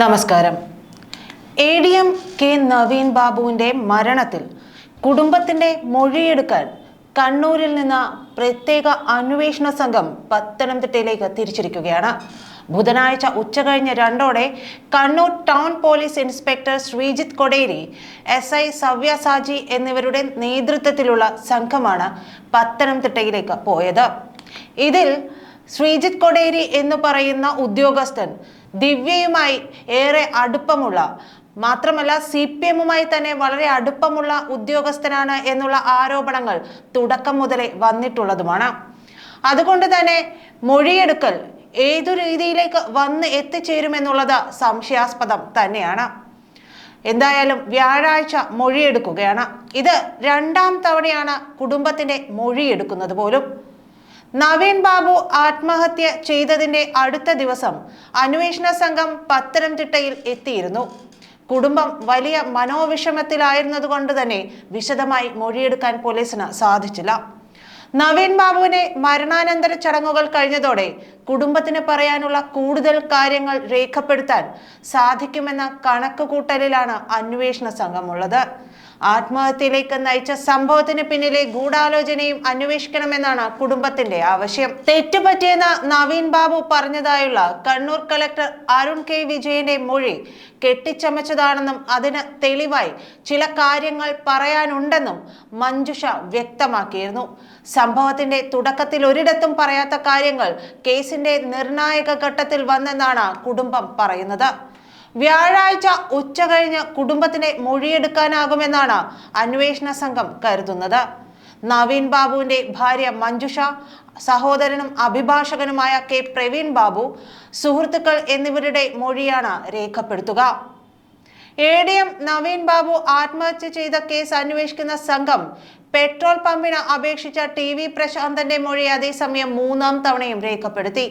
നമസ്കാരം. A D M K Naveen ബാബുവിന്റെ മരണത്തിൽ കുടുംബത്തിന്റെ മൊഴിയെടുക്കാൻ കണ്ണൂരിൽ നിന്ന് പ്രത്യേക അന്വേഷണ സംഘം പത്തനംതിട്ടയിലേക്ക് തിരിച്ചിരിക്കുകയാണ്. ബുധനാഴ്ച ഉച്ചകഴിഞ്ഞ് രണ്ടോടെ Kannur town police inspector Sreejith Koderi S I Savya Saji എന്നിവരുടെ നേതൃത്വത്തിലുള്ള സംഘമാണ് പത്തനംതിട്ടയിലേക്ക് പോയത്. ഇതിൽ ശ്രീജിത്ത് കൊടേരി എന്ന് പറയുന്ന ഉദ്യോഗസ്ഥൻ ദിവ്യയുമായി ഏറെ അടുപ്പമുള്ള മാത്രമല്ല സി പി എമ്മുമായി തന്നെ വളരെ അടുപ്പമുള്ള ഉദ്യോഗസ്ഥനാണ് എന്നുള്ള ആരോപണങ്ങൾ തുടക്കം മുതലേ വന്നിട്ടുള്ളതുമാണ്. അതുകൊണ്ട് തന്നെ മൊഴിയെടുക്കൽ ഏതു രീതിയിലേക്ക് വന്ന് എത്തിച്ചേരുമെന്നുള്ളത് സംശയാസ്പദം തന്നെയാണ്. എന്തായാലും വ്യാഴാഴ്ച മൊഴിയെടുക്കുകയാണ്. ഇത് രണ്ടാം തവണയാണ് കുടുംബത്തിന്റെ മൊഴിയെടുക്കുന്നത് പോലും. നവീൻ ബാബു ആത്മഹത്യ ചെയ്തതിന്റെ അടുത്ത ദിവസം അന്വേഷണ സംഘം പത്തനംതിട്ടയിൽ എത്തിയിരുന്നു. കുടുംബം വലിയ മനോവിഷമത്തിലായിരുന്നതുകൊണ്ട് തന്നെ വിശദമായി മൊഴിയെടുക്കാൻ പോലീസിന് സാധിച്ചില്ല. നവീൻ ബാബുവിനെ മരണാനന്തര ചടങ്ങുകൾ കഴിഞ്ഞതോടെ കുടുംബത്തിന് പറയാനുള്ള കൂടുതൽ കാര്യങ്ങൾ രേഖപ്പെടുത്താൻ സാധിക്കുമെന്ന കണക്കുകൂട്ടലിലാണ് അന്വേഷണ സംഘമുള്ളത് ആത്മഹത്യയിലേക്ക് നയിച്ച സംഭവത്തിന് പിന്നിലെ ഗൂഢാലോചനയും അന്വേഷിക്കണമെന്നാണ് കുടുംബത്തിന്റെ ആവശ്യം. തെറ്റുപറ്റിയെന്ന് നവീൻ ബാബു പറഞ്ഞതായുള്ള കണ്ണൂർ കളക്ടർ അരുൺ കെ വിജയന്റെ മൊഴി കെട്ടിച്ചമച്ചതാണെന്നും അതിന് തെളിവായി ചില കാര്യങ്ങൾ പറയാനുണ്ടെന്നും മഞ്ജുഷ വ്യക്തമാക്കിയിരുന്നു. സംഭവത്തിന്റെ തുടക്കത്തിൽ ഒരിടത്തും പറയാത്ത കാര്യങ്ങൾ കേസിന്റെ നിർണായക ഘട്ടത്തിൽ വന്നെന്നാണ് കുടുംബം പറയുന്നത്. വ്യാഴാഴ്ച ഉച്ച കഴിഞ്ഞ് കുടുംബത്തിനെ മൊഴിയെടുക്കാനാകുമെന്നാണ് അന്വേഷണ സംഘം കരുതുന്നത്. നവീൻ ബാബുവിന്റെ ഭാര്യ മഞ്ജുഷ സഹോദരനും അഭിഭാഷകനുമായ കെ പ്രവീൺ ബാബു സുഹൃത്തുക്കൾ എന്നിവരുടെ മൊഴിയാണ് രേഖപ്പെടുത്തുക. A D M Naveen Babu ആത്മഹത്യ ചെയ്ത കേസ് അന്വേഷിക്കുന്ന സംഘം പെട്രോൾ പമ്പിന് അപേക്ഷിച്ച ടി വി പ്രശാന്തന്റെ മൊഴി അതേസമയം മൂന്നാം തവണയും രേഖപ്പെടുത്തി.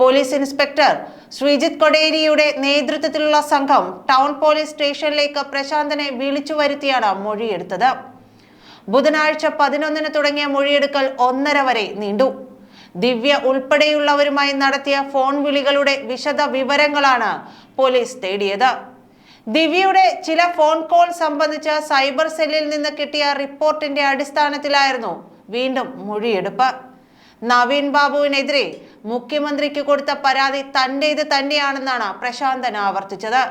പോലീസ് ഇൻസ്പെക്ടർ ശ്രീജിത്ത് കൊടേരിയുടെ നേതൃത്വത്തിലുള്ള സംഘം ടൗൺ പോലീസ് സ്റ്റേഷനിലേക്ക് പ്രശാന്തനെ വിളിച്ചു വരുത്തിയാണ് മൊഴിയെടുത്തത്. ബുധനാഴ്ച പതിനൊന്നിന് തുടങ്ങിയ മൊഴിയെടുക്കൽ ഒന്നര വരെ നീണ്ടു. ദിവ്യ ഉൾപ്പെടെയുള്ളവരുമായി നടത്തിയ ഫോൺ വിളികളുടെ വിശദ വിവരങ്ങളാണ് പോലീസ് തേടിയത്. ദിവ്യയുടെ ചില ഫോൺ കോൾ സംബന്ധിച്ച് സൈബർ സെല്ലിൽ നിന്ന് കിട്ടിയ റിപ്പോർട്ടിന്റെ അടിസ്ഥാനത്തിലായിരുന്നു വീണ്ടും മൊഴിയെടുപ്പ്. നവീൻ ബാബുവിനെതിരെ മുഖ്യമന്ത്രിക്ക് കൊടുത്ത പരാതി തന്റേത് തന്നെയാണെന്നാണ് പ്രശാന്തൻ ആവർത്തിച്ചത്.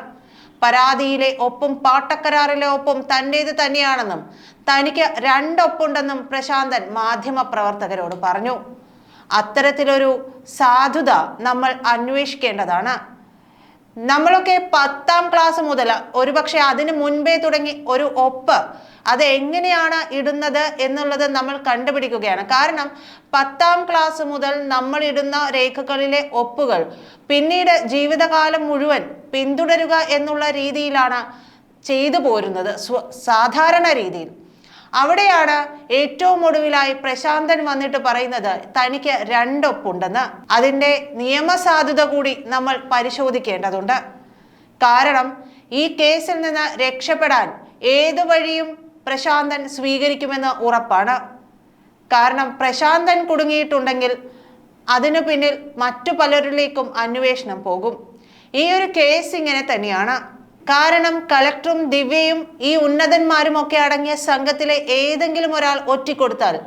പരാതിയിലെ ഒപ്പും പാട്ടക്കരാറിലെ ഒപ്പും തന്റേത് തന്നെയാണെന്നും തനിക്ക് രണ്ടൊപ്പുണ്ടെന്നും പ്രശാന്തൻ മാധ്യമപ്രവർത്തകരോട് പറഞ്ഞു. അത്തരത്തിലൊരു സാധുത നമ്മൾ അന്വേഷിക്കേണ്ടതാണ്. നമ്മളൊക്കെ പത്താം ക്ലാസ് മുതൽ ഒരുപക്ഷെ അതിന് മുൻപേ തുടങ്ങി ഒരു ഒപ്പ് അത് എങ്ങനെയാണ് ഇടുന്നത് എന്നുള്ളത് നമ്മൾ കണ്ടുപിടിക്കുകയാണ്. കാരണം പത്താം ക്ലാസ് മുതൽ നമ്മൾ ഇടുന്ന രേഖകളിലെ ഒപ്പുകൾ പിന്നീട് ജീവിതകാലം മുഴുവൻ പിന്തുടരുക എന്നുള്ള രീതിയിലാണ് ചെയ്തു പോരുന്നത്. സാധാരണ രീതിയിൽ. അവിടെയാണ് ഏറ്റവും ഒടുവിലായി പ്രശാന്തൻ വന്നിട്ട് പറയുന്നത് തനിക്ക് രണ്ടൊപ്പുണ്ടെന്ന്. അതിന്റെ നിയമസാധുത കൂടി നമ്മൾ പരിശോധിക്കേണ്ടതുണ്ട്. കാരണം ഈ കേസിൽ നിന്ന് രക്ഷപ്പെടാൻ ഏതു വഴിയും പ്രശാന്തൻ സ്വീകരിക്കുമെന്ന് ഉറപ്പാണ്. കാരണം പ്രശാന്തൻ കുടുങ്ങിയിട്ടുണ്ടെങ്കിൽ അതിനു പിന്നിൽ മറ്റു പലരിലേക്കും അന്വേഷണം പോകും. ഈ ഒരു കേസ് ഇങ്ങനെ തന്നെയാണ്. കാരണം കളക്ടറും ദിവ്യയും ഈ ഉന്നതന്മാരും ഒക്കെ അടങ്ങിയ സംഘത്തിലെ ഏതെങ്കിലും ഒരാൾ ഒറ്റിക്കൊടുത്താൽ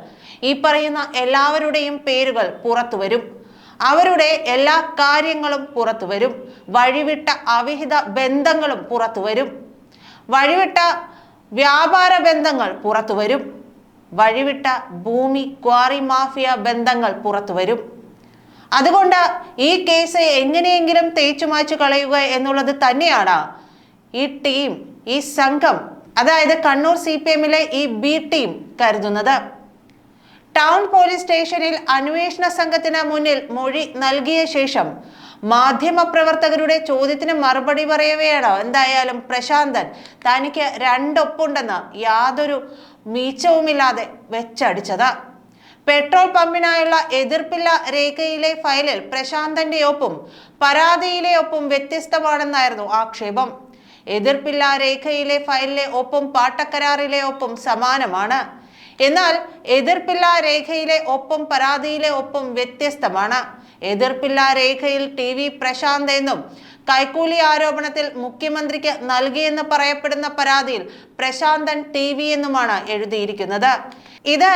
ഈ പറയുന്ന എല്ലാവരുടെയും പേരുകൾ പുറത്തു വരും. അവരുടെ എല്ലാ കാര്യങ്ങളും പുറത്തു വരും. വഴിവിട്ട അവിഹിത ബന്ധങ്ങളും പുറത്തു വരും. വഴിവിട്ട വ്യാപാര ബന്ധങ്ങൾ പുറത്തു വരും. വഴിവിട്ട ഭൂമി ക്വാറി മാഫിയ ബന്ധങ്ങൾ പുറത്തു വരും. അതുകൊണ്ട് ഈ കേസ് എങ്ങനെയെങ്കിലും തേച്ചു മാച്ചു കളയുക എന്നുള്ളത് തന്നെയാണ് ഈ ടീം ഈ സംഘം അതായത് കണ്ണൂർ സി പി എമ്മിലെ ഈ ബി ടീം കരുതുന്നത്. ടൗൺ പോലീസ് സ്റ്റേഷനിൽ അന്വേഷണ സംഘത്തിന് മുന്നിൽ മൊഴി നൽകിയ ശേഷം മാധ്യമപ്രവർത്തകരുടെ ചോദ്യത്തിന് മറുപടി പറയവെയാണ്? എന്തായാലും പ്രശാന്തൻ തനിക്ക് രണ്ടൊപ്പുണ്ടെന്ന് യാതൊരു മീച്ചവുമില്ലാതെ വെച്ചടിച്ചത്. പെട്രോൾ പമ്പിനായുള്ള എതിർപ്പില്ല രേഖയിലെ ഫയലിൽ പ്രശാന്തന്റെ ഒപ്പും പരാതിയിലെ ഒപ്പും വ്യത്യസ്തമാണെന്നായിരുന്നു ആക്ഷേപം. എതിർപ്പില്ല രേഖയിലെ ഫയലിലെ ഒപ്പം പാട്ടക്കരാറിലെ ഒപ്പം സമാനമാണ്. എന്നാൽ എതിർപ്പില്ല രേഖയിലെ ഒപ്പം പരാതിയിലെ ഒപ്പം വ്യത്യസ്തമാണ്. എതിർപ്പില്ല രേഖയിൽ ടി വി പ്രശാന്ത് എന്നും കൈക്കൂലി ആരോപണത്തിൽ മുഖ്യമന്ത്രിക്ക് നൽകിയെന്ന് പറയപ്പെടുന്ന പരാതിയിൽ പ്രശാന്തൻ ടി വി എന്നുമാണ് എഴുതിയിരിക്കുന്നത്. ഇത്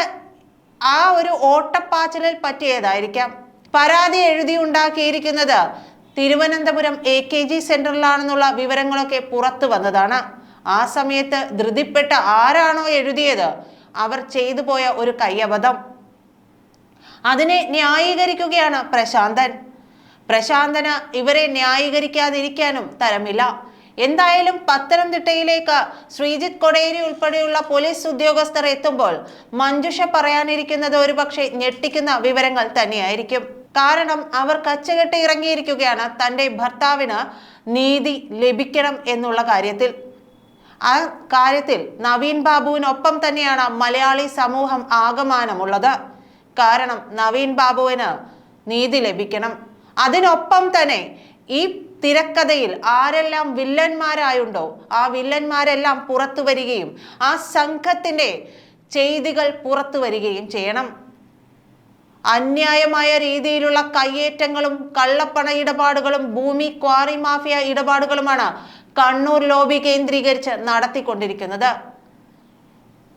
ആ ഒരു ഓട്ടപ്പാച്ചിലിൽ പറ്റിയതായിരിക്കാം. പരാതി എഴുതി ഉണ്ടാക്കിയിരിക്കുന്നത് തിരുവനന്തപുരം എ കെ ജി സെന്ററിലാണെന്നുള്ള വിവരങ്ങളൊക്കെ പുറത്തു വന്നതാണ്. ആ സമയത്ത് ധൃതിപ്പെട്ട ആരാണോ എഴുതിയത്? അവർ ചെയ്തു പോയ ഒരു കയ്യബദ്ധം. അതിനെ ന്യായീകരിക്കുകയാണ് പ്രശാന്തൻ. പ്രശാന്തന് ഇവരെ ന്യായീകരിക്കാതിരിക്കാനും തരമില്ല. എന്തായാലും പത്തനംതിട്ടയിലേക്ക് ശ്രീജിത്ത് കൊടേരി ഉൾപ്പെടെയുള്ള പോലീസ് ഉദ്യോഗസ്ഥർ എത്തുമ്പോൾ മഞ്ജുഷ പറയാനിരിക്കുന്നത് ഒരുപക്ഷെ ഞെട്ടിക്കുന്ന വിവരങ്ങൾ തന്നെയായിരിക്കും. കാരണം അവർ കച്ചകെട്ടി ഇറങ്ങിയിരിക്കുകയാണ്. തന്റെ ഭർത്താവിന് നീതി ലഭിക്കണം എന്നുള്ള കാര്യത്തിൽ. ആ കാര്യത്തിൽ നവീൻ ബാബുവിനൊപ്പം തന്നെയാണ് മലയാളി സമൂഹം ആകമാനമുള്ളത്. കാരണം നവീൻ ബാബുവിന് നീതി ലഭിക്കണം. അതിനൊപ്പം തന്നെ ഈ തിരക്കഥയിൽ ആരെല്ലാം വില്ലന്മാരായുണ്ടോ ആ വില്ലന്മാരെല്ലാം പുറത്തു വരികയും ആ സംഘത്തിന്റെ ചെയ്തികൾ പുറത്തു വരികയും ചെയ്യണം. അന്യായമായ രീതിയിലുള്ള കയ്യേറ്റങ്ങളും കള്ളപ്പണ ഇടപാടുകളും ഭൂമി ക്വാറി മാഫിയ ഇടപാടുകളുമാണ് കണ്ണൂർ ലോബി കേന്ദ്രീകരിച്ച് നടത്തിക്കൊണ്ടിരിക്കുന്നത്.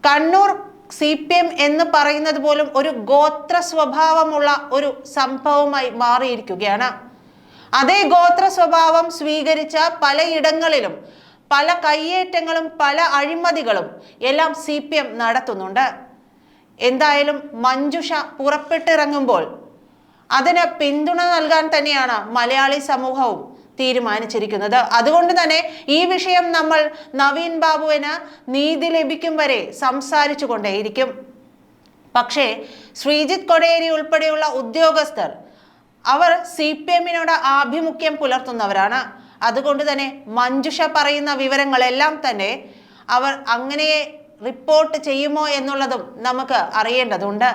കണ്ണൂർ സി പി എം എന്ന് പറയുന്നത് പോലും ഒരു ഗോത്ര സ്വഭാവമുള്ള ഒരു സംഭവമായി മാറിയിരിക്കുകയാണ്. അതേ ഗോത്ര സ്വഭാവം സ്വീകരിച്ച പലയിടങ്ങളിലും പല കയ്യേറ്റങ്ങളും പല അഴിമതികളും എല്ലാം സി പി എം നടത്തുന്നുണ്ട്. എന്തായാലും മഞ്ജുഷ പുറപ്പെട്ടിറങ്ങുമ്പോൾ അതിന് പിന്തുണ നൽകാൻ തന്നെയാണ് മലയാളി സമൂഹവും തീരുമാനിച്ചിരിക്കുന്നത്. അതുകൊണ്ട് തന്നെ ഈ വിഷയം നമ്മൾ നവീൻ ബാബുവിന് നീതി ലഭിക്കും വരെ സംസാരിച്ചു കൊണ്ടേയിരിക്കും. പക്ഷേ ശ്രീജിത്ത് കൊടേരി ഉൾപ്പെടെയുള്ള ഉദ്യോഗസ്ഥർ അവർ സി പി എമ്മിനോട് ആഭിമുഖ്യം പുലർത്തുന്നവരാണ്. അതുകൊണ്ട് തന്നെ മഞ്ജുഷ പറയുന്ന വിവരങ്ങളെല്ലാം തന്നെ അവർ അങ്ങനെ റിപ്പോർട്ട് ചെയ്യുമോ എന്നുള്ളതും നമുക്ക് അറിയേണ്ടതുണ്ട്.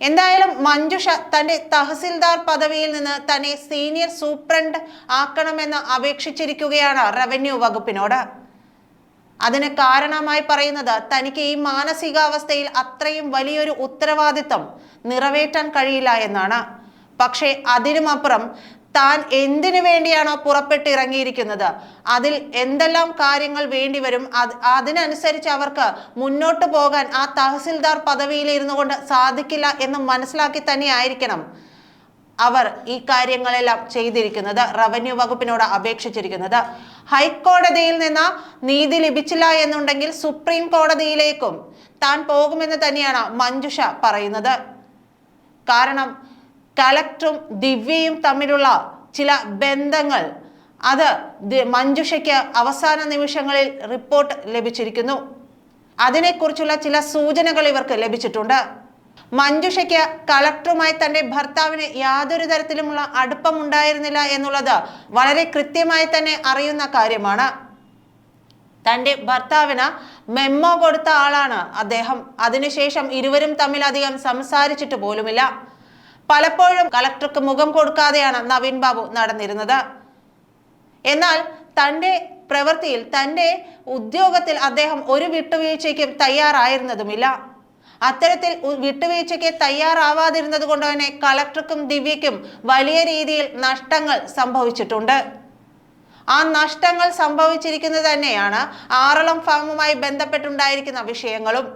എന്തായാലും മഞ്ജുഷ തന്റെ തഹസിൽദാർ പദവിയിൽ നിന്ന് തന്നെ സീനിയർ സൂപ്രണ്ട് ആക്കണമെന്ന് അപേക്ഷിച്ചിരിക്കുകയാണ് റവന്യൂ വകുപ്പിനോട്. അതിന് കാരണമായി പറയുന്നത് തനിക്ക് ഈ മാനസികാവസ്ഥയിൽ അത്രയും വലിയൊരു ഉത്തരവാദിത്തം നിറവേറ്റാൻ കഴിയില്ല എന്നാണ്. പക്ഷേ അതിനുമപ്പുറം താൻ എന്തിനു വേണ്ടിയാണോ പുറപ്പെട്ട് ഇറങ്ങിയിരിക്കുന്നത്? അതിൽ എന്തെല്ലാം കാര്യങ്ങൾ വേണ്ടിവരും അത് അതിനനുസരിച്ച് അവർക്ക് മുന്നോട്ട് പോകാൻ ആ തഹസിൽദാർ പദവിയിൽ ഇരുന്നു കൊണ്ട് സാധിക്കില്ല എന്ന് മനസ്സിലാക്കി തന്നെ ആയിരിക്കണം അവർ ഈ കാര്യങ്ങളെല്ലാം ചെയ്തിരിക്കുന്നത് റവന്യൂ വകുപ്പിനോട് അപേക്ഷിച്ചിരിക്കുന്നത്. ഹൈക്കോടതിയിൽ നിന്ന് നീതി ലഭിച്ചില്ല എന്നുണ്ടെങ്കിൽ സുപ്രീം കോടതിയിലേക്കും താൻ പോകുമെന്ന് തന്നെയാണ് മഞ്ജുഷ പറയുന്നത്. കാരണം കലക്ടറും ദിവ്യയും തമ്മിലുള്ള ചില ബന്ധങ്ങൾ. അത് മഞ്ജുഷയ്ക്ക് അവസാന നിമിഷങ്ങളിൽ റിപ്പോർട്ട് ലഭിച്ചിരിക്കുന്നു. അതിനെക്കുറിച്ചുള്ള ചില സൂചനകൾ ഇവർക്ക് ലഭിച്ചിട്ടുണ്ട്. മഞ്ജുഷയ്ക്ക് കളക്ടറുമായി തന്റെ ഭർത്താവിന് യാതൊരു തരത്തിലുമുള്ള അടുപ്പമുണ്ടായിരുന്നില്ല എന്നുള്ളത് വളരെ കൃത്യമായി തന്നെ അറിയുന്ന കാര്യമാണ്. തന്റെ ഭർത്താവിന് മെമ്മോ കൊടുത്ത ആളാണ് അദ്ദേഹം. അതിനുശേഷം ഇരുവരും തമ്മിൽ അധികം സംസാരിച്ചിട്ട് പോലുമില്ല. പലപ്പോഴും കളക്ടർക്ക് മുഖം കൊടുക്കാതെയാണ് നവീൻ ബാബു നടന്നിരുന്നത്. എന്നാൽ തന്റെ പ്രവൃത്തിയിൽ തന്റെ ഉദ്യോഗത്തിൽ അദ്ദേഹം ഒരു വിട്ടുവീഴ്ചയ്ക്കും തയ്യാറായിരുന്നതുമില്ല. അത്തരത്തിൽ വിട്ടുവീഴ്ചയ്ക്ക് തയ്യാറാവാതിരുന്നത് കൊണ്ട് തന്നെ കളക്ടർക്കും ദിവ്യയ്ക്കും വലിയ രീതിയിൽ നഷ്ടങ്ങൾ സംഭവിച്ചിട്ടുണ്ട്. ആ നഷ്ടങ്ങൾ സംഭവിച്ചിരിക്കുന്നത് തന്നെയാണ് ആറളം ഫാമുമായി ബന്ധപ്പെട്ടുണ്ടായിരിക്കുന്ന വിഷയങ്ങളും.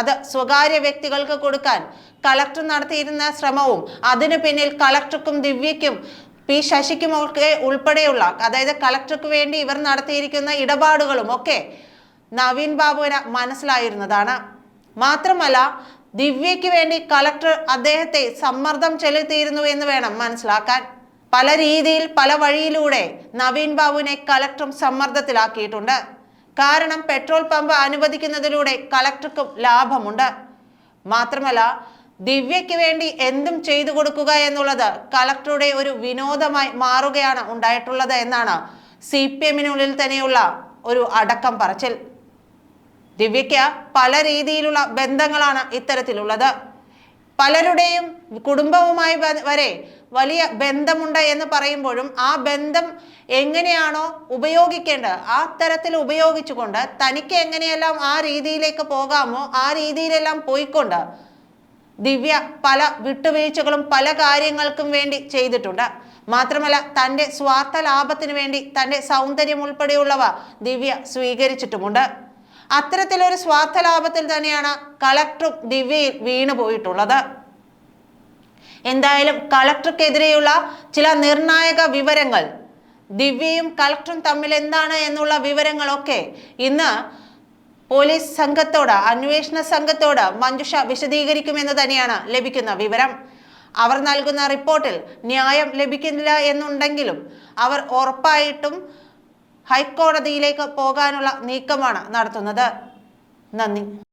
അത് സ്വകാര്യ വ്യക്തികൾക്ക് കൊടുക്കാൻ കളക്ടർ നടത്തിയിരുന്ന ശ്രമവും അതിനു പിന്നിൽ കളക്ടർക്കും ദിവ്യയ്ക്കും പി ശശിക്കും ഒക്കെ ഉൾപ്പെടെയുള്ള അതായത് കളക്ടർക്ക് വേണ്ടി ഇവർ നടത്തിയിരിക്കുന്ന ഇടപാടുകളും ഒക്കെ നവീൻ ബാബുവിന് മനസ്സിലായിരുന്നതാണ്. മാത്രമല്ല ദിവ്യയ്ക്ക് വേണ്ടി കളക്ടർ അദ്ദേഹത്തെ സമ്മർദ്ദം ചെലുത്തിയിരുന്നു എന്ന് വേണം മനസ്സിലാക്കാൻ. പല രീതിയിൽ പല വഴിയിലൂടെ നവീൻ ബാബുവിനെ കളക്ടറും സമ്മർദ്ദത്തിലാക്കിയിട്ടുണ്ട്. കാരണം പെട്രോൾ പമ്പ് അനുവദിക്കുന്നതിലൂടെ കളക്ടർക്കും ലാഭമുണ്ട്. മാത്രമല്ല ദിവ്യയ്ക്ക് വേണ്ടി എന്തും ചെയ്തു കൊടുക്കുക എന്നുള്ളത് കളക്ടറുടെ ഒരു വിനോദമായി മാറുകയാണ് ഉണ്ടായിട്ടുള്ളത് എന്നാണ് സി പി എമ്മിനുള്ളിൽ തന്നെയുള്ള ഒരു അടക്കം പറച്ചിൽ. ദിവ്യയ്ക്ക് പല രീതിയിലുള്ള ബന്ധങ്ങളാണ് ഇത്തരത്തിലുള്ളത്. പലരുടെയും കുടുംബവുമായി വരെ വലിയ ബന്ധമുണ്ട് എന്ന് പറയുമ്പോഴും ആ ബന്ധം എങ്ങനെയാണോ ഉപയോഗിക്കേണ്ടത് ആ തരത്തിൽ ഉപയോഗിച്ചുകൊണ്ട് തനിക്ക് എങ്ങനെയെല്ലാം ആ രീതിയിലേക്ക് പോകാമോ ആ രീതിയിലെല്ലാം പോയിക്കൊണ്ട് ദിവ്യ പല വിട്ടുവീഴ്ചകളും പല കാര്യങ്ങൾക്കും വേണ്ടി ചെയ്തിട്ടുണ്ട്. മാത്രമല്ല തന്റെ സ്വാർത്ഥ ലാഭത്തിന് വേണ്ടി തന്റെ സൗന്ദര്യം ഉൾപ്പെടെയുള്ളവ ദിവ്യ സ്വീകരിച്ചിട്ടുമുണ്ട്. അത്തരത്തിലൊരു സ്വാർത്ഥ ലാഭത്തിൽ തന്നെയാണ് കളക്ടറും ദിവ്യയിൽ വീണുപോയിട്ടുള്ളത്. എന്തായാലും കളക്ടർക്കെതിരെയുള്ള ചില നിർണായക വിവരങ്ങൾ ദിവ്യയും കളക്ടറും തമ്മിൽ എന്താണ് എന്നുള്ള വിവരങ്ങളൊക്കെ ഇന്ന് പോലീസ് സംഘത്തോട് അന്വേഷണ സംഘത്തോട് മഞ്ജുഷ വിശദീകരിക്കുമെന്ന് തന്നെയാണ് ലഭിക്കുന്ന വിവരം. അവർ നൽകുന്ന റിപ്പോർട്ടിൽ ന്യായം ലഭിക്കുന്നില്ല എന്നുണ്ടെങ്കിലും അവർ ഉറപ്പായിട്ടും ഹൈക്കോടതിയിലേക്ക് പോകാനുള്ള നീക്കമാണ് നടത്തുന്നത്. നന്ദി.